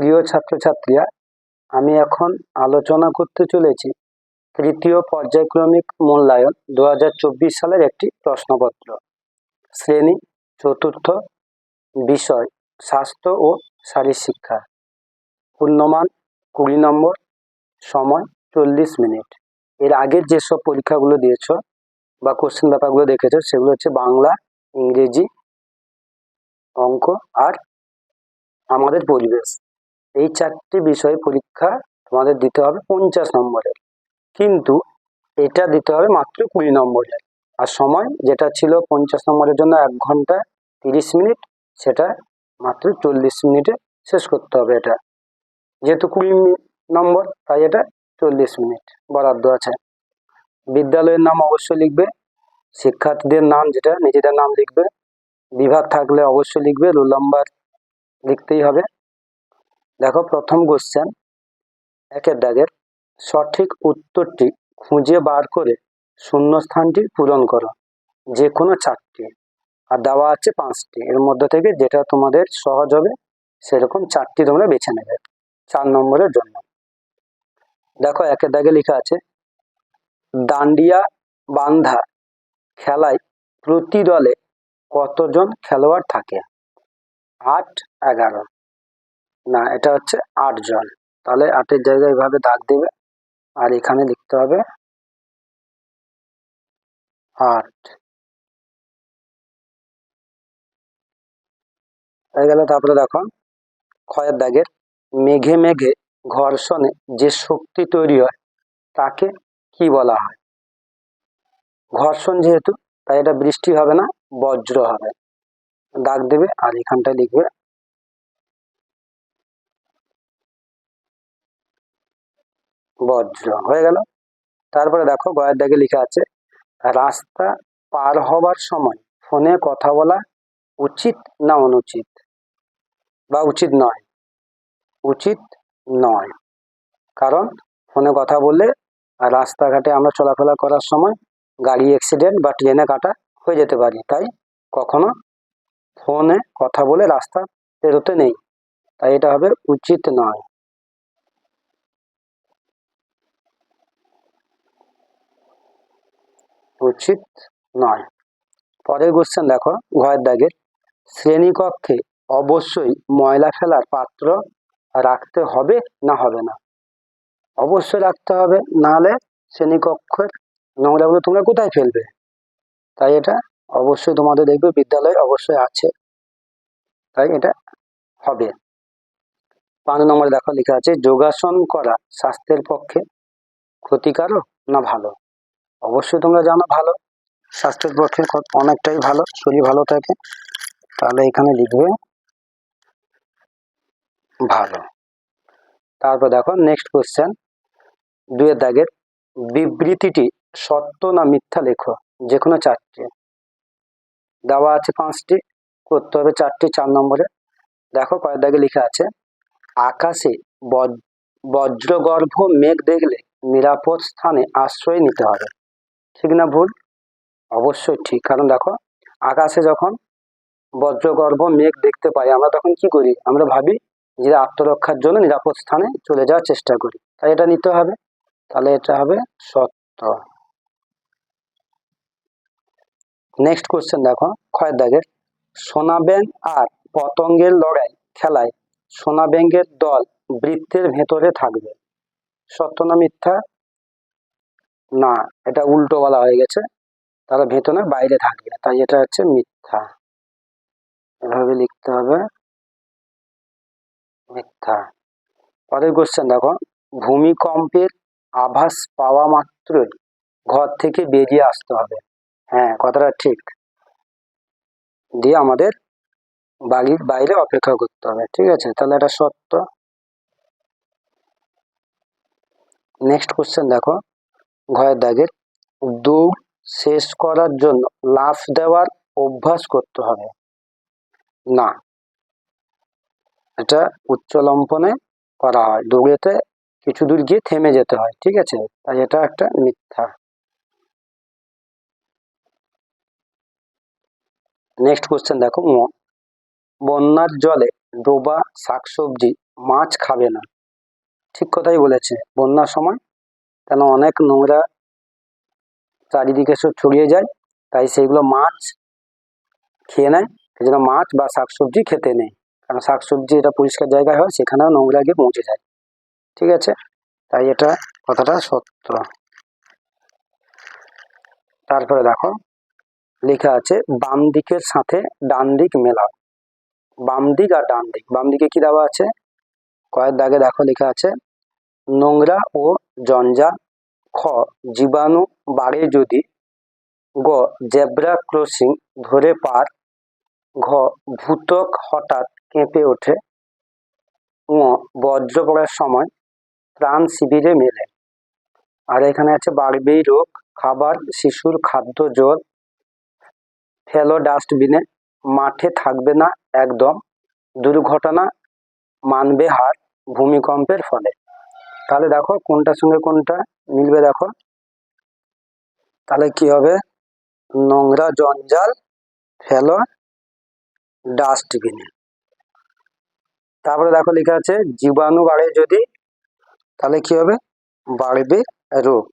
প্রিয় ছাত্রছাত্রীরা, আমি এখন আলোচনা করতে চলেছি তৃতীয় পর্যায়ক্রমিক মূল্যায়ন দু হাজার চব্বিশ সালের একটি প্রশ্নপত্র। শ্রেণি, চতুর্থ, বিষয়, স্বাস্থ্য ও শারীরশিক্ষা পূর্ণমান কুড়ি নম্বর, সময় চল্লিশ মিনিট। এর আগের যেসব পরীক্ষাগুলো দিয়েছ বা কোশ্চেন পেপারগুলো দেখেছ, সেগুলো হচ্ছে বাংলা, ইংরেজি, অঙ্ক আর আমাদের পরিবেশ। এই চারটি বিষয় পরীক্ষা তোমাদের দিতে হবে পঞ্চাশ নম্বরের। কিন্তু এটা দিতে হবে মাত্র কুড়ি নম্বরের। আর সময় যেটা ছিল পঞ্চাশ নম্বরের জন্য এক ঘণ্টা তিরিশ মিনিট, সেটা মাত্র চল্লিশ মিনিটে শেষ করতে হবে এটা। যেহেতু কুড়ি নম্বর, তাই এটা চল্লিশ মিনিট বরাদ্দ আছে। বিদ্যালয়ের নাম অবশ্যই লিখবে, শিক্ষার্থীদের নাম যেটা, নিজেদের নাম লিখবে। বিভাগ থাকলে অবশ্যই লিখবে রোল নাম্বার লিখতেই হবে। দেখো, প্রথম কোশ্চেন একের দাগের সঠিক উত্তরটি খুঁজে বার করে শূন্যস্থানটি পূরণ করো যে কোনো চারটি। আর দেওয়া আছে পাঁচটি। এর মধ্যে থেকে যেটা তোমাদের সহজ হবে, সেরকম চারটি তোমরা বেছে নেবে। চার নম্বরের জন্য। দেখো, একের দাগে লেখা আছে, দান্ডিয়া বান্ধা খেলায় প্রতি দলে কতজন খেলোয়াড় থাকে? আট, এগারো। না, এটা হচ্ছে আটজন তাহলে আটের জায়গায় এভাবে দাগ দেবে। আর এখানে লিখতে হবে আট। হয়ে গেল তারপরে দেখো, ক্ষয়ের দাগের মেঘে মেঘে ঘর্ষণে যে শক্তি তৈরি হয়, তাকে কি বলা হয়? ঘর্ষণ যেহেতু, তাই এটা বৃষ্টি হবে না, বজ্র হবে। দাগ দেবে আর এখানটায় লিখবে বজ্র হয়ে গেল। তারপরে দেখো গয়ের দাগে লেখা আছে, রাস্তা পার হবার সময় ফোনে কথা বলা উচিত না অনুচিত? বা উচিত নয়। উচিত নয়। কারণ ফোনে কথা বললে আর রাস্তাঘাটে আমরা চলাফেরা করার সময় গাড়ি অ্যাক্সিডেন্ট বা ট্রেনে কাটা হয়ে যেতে পারি। তাই কখনো ফোনে কথা বলে রাস্তা পেরোতে নেই। তাই এটা হবে উচিত নয়। উচিত নয়। পরের কোশ্চেন দেখো ঘয়ের দাগের শ্রেণীকক্ষে অবশ্যই ময়লা ফেলার পাত্র রাখতে হবে না হবে না? অবশ্যই রাখতে হবে, নাহলে শ্রেণীকক্ষের নোংরাগুলো তোমরা কোথায় ফেলবে? তাই এটা অবশ্যই তোমাদের দেখবে, বিদ্যালয়ে অবশ্যই আছে। তাই এটা হবে। পাঁচ নম্বরে দেখো, লেখা আছে, যোগাসন করা স্বাস্থ্যের পক্ষে ক্ষতিকারক না ভালো? অবশ্যই তোমরা জানো ভালো। স্বাস্থ্যের পক্ষে অনেকটাই ভালো, শরীর ভালো থাকে। তাহলে এখানে লিখবে ভালো। তারপর দেখো নেক্সট কোশ্চেন দুয়ের দাগের বিবৃতিটি সত্য না মিথ্যা লেখো? যে কোনো চারটি। দেওয়া আছে পাঁচটি, করতে হবে চারটি, চার নম্বরে। দেখো কয়েক দাগে লেখা আছে, আকাশে বজ- বজ্রগর্ভ মেঘ দেখলে নিরাপদ স্থানে আশ্রয় নিতে হবে। ঠিক না ভুল? অবশ্যই ঠিক। কারণ দেখো, আকাশে যখন বজ্রগর্ভ মেঘ দেখতে পাই, আমরা তখন কি করি? আমরা ভাবি যে আত্মরক্ষার জন্য নিরাপদ স্থানে চলে যাওয়ার চেষ্টা করি। তাই এটা নিতে হবে। তাহলে এটা হবে সত্য। নেক্সট কোশ্চেন দেখো, ক্ষয়ের দাগের। সোনা ব্যাঙ আর পতঙ্গের লড়াই, খেলায় সোনা ব্যাঙের দল বৃত্তের ভেতরে থাকবে। সত্য না মিথ্যা? না, এটা উল্টো বলা হয়ে গেছে। তারা ভেতরে বাইরে থাকবে তাই এটা হচ্ছে মিথ্যা। এভাবে লিখতে হবে। মিথ্যা। পরের কোশ্চেন দেখো। ভূমিকম্পের আভাস পাওয়া মাত্রই ঘর থেকে বেরিয়ে আসতে হবে। হ্যাঁ কথাটা ঠিক। দিয়ে আমাদের বাড়ির বাইরে অপেক্ষা করতে হবে, ঠিক আছে? তাহলে এটা সত্য। নেক্সট কোশ্চেন দেখো। ঘরের দাগের দৌড় শেষ করার জন্য লাফ দেওয়ার অভ্যাস করতে হবে। না, এটা উচ্চ লম্ফনে করা হয়। দৌড়েতে কিছু দূর গিয়ে থেমে যেতে হয়, ঠিক আছে? তাই এটা একটা মিথ্যা। নেক্সট কোশ্চেন দেখো বন্যার জলে ডোবা শাকসবজি মাছ খাবে না। ঠিক কথাই বলেছে। বন্যার সময় কেন অনেক নোংরা চারিদিকে সব ছড়িয়ে যায়, তাই সেইগুলো মাছ খেয়ে নেয়। সেই জন্য মাছ বা শাকসবজি খেতে নেই। কারণ শাকসবজি এটা পরিষ্কার জায়গায় হয়, সেখানেও নোংরা গিয়ে পৌঁছে যায়। ঠিক আছে? তাই এটা কথাটা সত্য। তারপরে দেখো, লেখা আছে, বাম দিকের সাথে ডান দিক মেলাও। বাম দিক আর ডান দিক। বাম দিকে কি দেওয়া আছে? কয়েক দাগে দেখো লেখা আছে নোংরা ও জঞ্জাল। খ, জীবাণু বাড়ে যদি। গ, জেব্রা ক্রসিং ধরে পার। ঘ, ভূতক হঠাৎ কেঁপে ওঠে। ঙ, বজ্র পড়ার সময় ত্রাণ শিবিরে মেলে। আর এখানে আছে বাড়বেই রোগ, খাবার, শিশুর খাদ্য জল ফেলো ডাস্টবিনে, মাঠে থাকবে না একদম। দুর্ঘটনা মানবে হার ভূমিকম্পের ফলে। তাহলে দেখো কোনটার সঙ্গে কোনটা মিলবে দেখো। তাহলে কি হবে? নোংরা জঞ্জাল, ফেলো ডাস্টবিনে তারপরে দেখো লেখা আছে, জীবাণু বাড়ে যদি, তাহলে কি হবে? বাড়বে রোগ।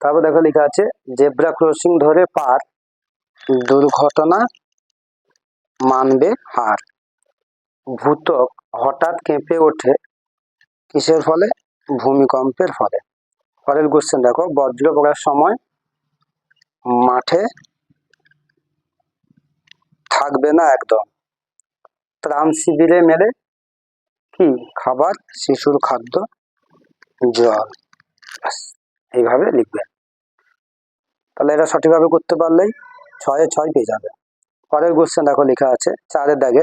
তারপর দেখো লেখা আছে, জেব্রা ক্রসিং ধরে পার, দুর্ঘটনা মানবে হার। ভূতক হঠাৎ কেঁপে ওঠে কিসের ফলে? ভূমিকম্পের ফলে। পরের কোশ্চেন দেখো, বজ্র পড়ার সময় মাঠে থাকবে না একদম। ত্রাণ শিবিরে মেলে কি? খাবার, শিশুর খাদ্য, জল। এইভাবে লিখবে। তাহলে এটা সঠিকভাবে করতে পারলেই ছয়ে ছয় পেয়ে যাবে। পরের কোশ্চেন দেখো, লেখা আছে, চারের দাগে,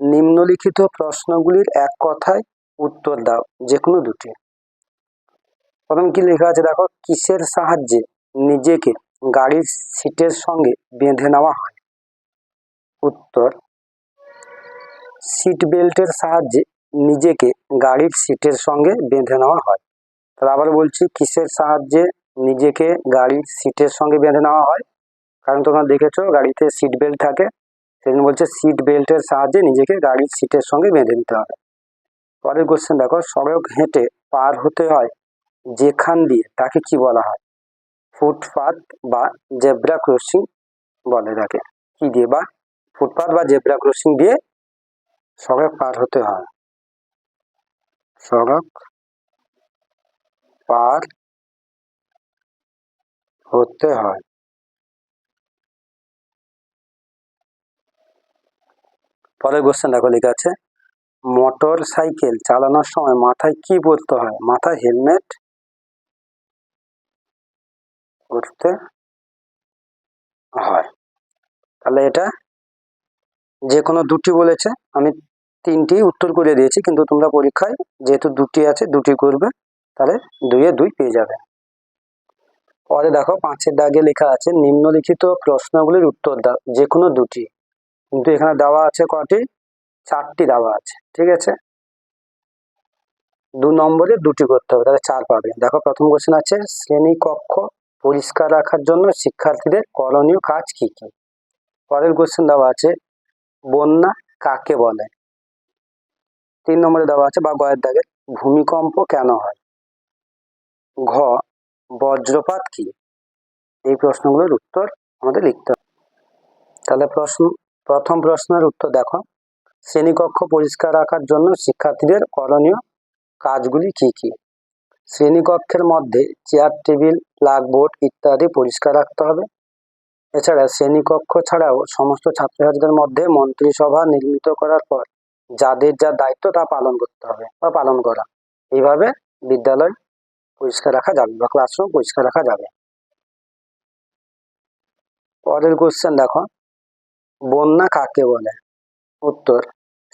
নিম্নলিখিত প্রশ্নগুলির এক কথায় উত্তর দাও যে কোনো দুটি। প্রথম কি লেখা আছে দেখো? কিসের সাহায্যে নিজেকে গাড়ির সিটের সঙ্গে বেঁধে নেওয়া হয়? উত্তর, সিট বেল্টের সাহায্যে নিজেকে গাড়ির সিটের সঙ্গে বেঁধে নেওয়া হয়। তাহলে আবার বলছি, কিসের সাহায্যে নিজেকে গাড়ির সিটের সঙ্গে বেঁধে নেওয়া হয়? কারণ তোমরা দেখেছ, গাড়িতে সিট বেল্ট থাকে। সেজন্য বলছে, সিট বেল্টের সাহায্যে নিজেকে গাড়ির সিটের সঙ্গে বেঁধে নিতে হবে। পরের কোশ্চেন দেখো, সড়ক হেঁটে পার হতে হয় যেখান দিয়ে, তাকে কি বলা হয়? ফুটপাত বা জেব্রা ক্রসিং বলে তাকে। কি দিয়ে বা? ফুটপাত বা জেব্রা ক্রসিং দিয়ে সড়ক পার হতে হয়। সড়ক পার হতে হয়। পরের কোশ্চেন দেখো, লেখা আছে মোটর সাইকেল চালানোর সময় মাথায় কি পরতে হয়? মাথায় হেলমেট পরতে হয়। তাহলে এটা যে কোনো দুটি বলেছে। আমি তিনটি উত্তর করে দিয়েছি, কিন্তু তোমরা পরীক্ষায় যেহেতু দুটি আছে, দুটি করবে, তাহলে দুইয়ে দুই পেয়ে যাবে। পরে দেখো, পাঁচের দাগে লেখা আছে, নিম্নলিখিত প্রশ্নগুলির উত্তর দাও যে কোনো দুটি। কিন্তু এখানে দেওয়া আছে কটি? চারটি দেওয়া আছে, ঠিক আছে? দু নম্বরে দুটি করতে হবে, তাহলে চার পাবে। দেখো, প্রথম কোশ্চেন আছে, শ্রেণি কক্ষ পরিষ্কার রাখার জন্য শিক্ষার্থীদের করণীয় কাজ কি কি? পরের কোশ্চেন দেওয়া আছে, বন্যা কাকে বলে? তিন নম্বরে দেওয়া আছে, বা গয়ের দাগে, ভূমিকম্প কেন হয়? ঘ, বজ্রপাত কি? এই প্রশ্নগুলোর উত্তর আমাদের লিখতে হবে। তাহলে প্রশ্ন, প্রথম প্রশ্নের উত্তর দেখো। শ্রেণীকক্ষ পরিষ্কার রাখার জন্য শিক্ষার্থীদের করণীয় কাজগুলি কি কি? শ্রেণীকক্ষের মধ্যে চেয়ার, টেবিল ব্ল্যাকবোর্ড ইত্যাদি পরিষ্কার রাখতে হবে। এছাড়া শ্রেণীকক্ষ ছাড়াও সমস্ত ছাত্রছাত্রীদের মধ্যে মন্ত্রিসভা নির্মিত করার পর যাদের যা দায়িত্ব তা পালন করতে হবে বা পালন করা। এইভাবে বিদ্যালয় পরিষ্কার রাখা যাবে বা ক্লাসরুম পরিষ্কার রাখা যাবে। পরের কোশ্চেন দেখো। বন্যা কাকে বলে? উত্তর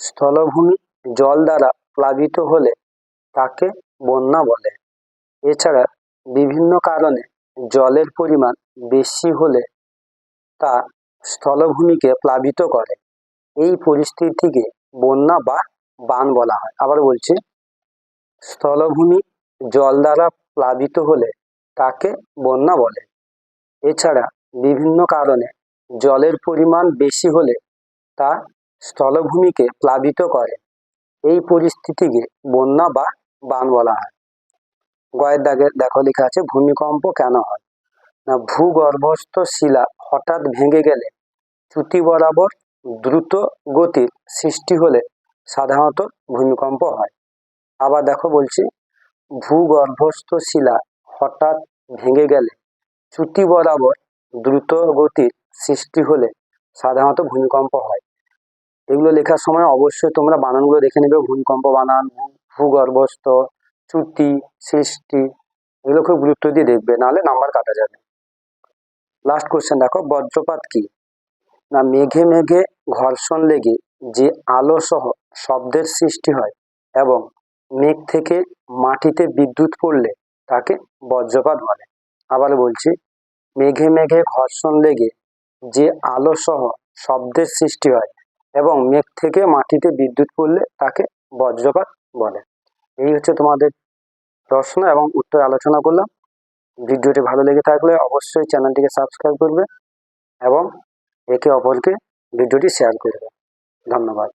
স্থলভূমি জল দ্বারা প্লাবিত হলে তাকে বন্যা বলে। এছাড়া বিভিন্ন কারণে জলের পরিমাণ বেশি হলে তা স্থলভূমিকে প্লাবিত করে। এই পরিস্থিতিকে বন্যা বা বান বলা হয়। আবার বলছি, স্থলভূমি জল দ্বারা প্লাবিত হলে তাকে বন্যা বলে। এছাড়া বিভিন্ন কারণে জলের পরিমাণ বেশি হলে তা স্থলভূমিকে প্লাবিত করে। এই পরিস্থিতিকে বন্যা বা বান বলা হয়। গয়ের দাগে দেখো লেখা আছে, ভূমিকম্প কেন হয়? না, ভূগর্ভস্থ শিলা হঠাৎ ভেঙে গেলে চ্যুতি বরাবর দ্রুত গতির সৃষ্টি হলে সাধারণত ভূমিকম্প হয়। আবার দেখো বলছি, ভূগর্ভস্থ শিলা হঠাৎ ভেঙে গেলে চ্যুতি বরাবর দ্রুত গতির সৃষ্টি হলে সাধারণত ভূমিকম্প হয়। এগুলো লেখার সময় অবশ্যই তোমরা বানানগুলো দেখে নেবে। ভূমিকম্প বানান ভূগর্ভস্থ চ্যুতি সৃষ্টি, এগুলো খুব গুরুত্ব দিয়ে দেখবে, নাহলে নাম্বার কাটা যাবে। লাস্ট কোশ্চেন দেখো, বজ্রপাত কি? না, মেঘে মেঘে ঘর্ষণ লেগে যে আলো সহ শব্দের সৃষ্টি হয় এবং মেঘ থেকে মাটিতে বিদ্যুৎ পড়লে তাকে বজ্রপাত বলে। আবার বলছি, মেঘে মেঘে ঘর্ষণ লেগে যে আলো সহ শব্দের সৃষ্টি হয় এবং মেঘ থেকে মাটিতে বিদ্যুৎ পড়লে তাকে বজ্রপাত বলে। এই হচ্ছে তোমাদের প্রশ্ন এবং উত্তর আলোচনা করলাম। ভিডিওটি ভালো লেগে থাকলে অবশ্যই চ্যানেলটিকে সাবস্ক্রাইব করবে এবং একে অপরকে ভিডিওটি শেয়ার করবে। ধন্যবাদ।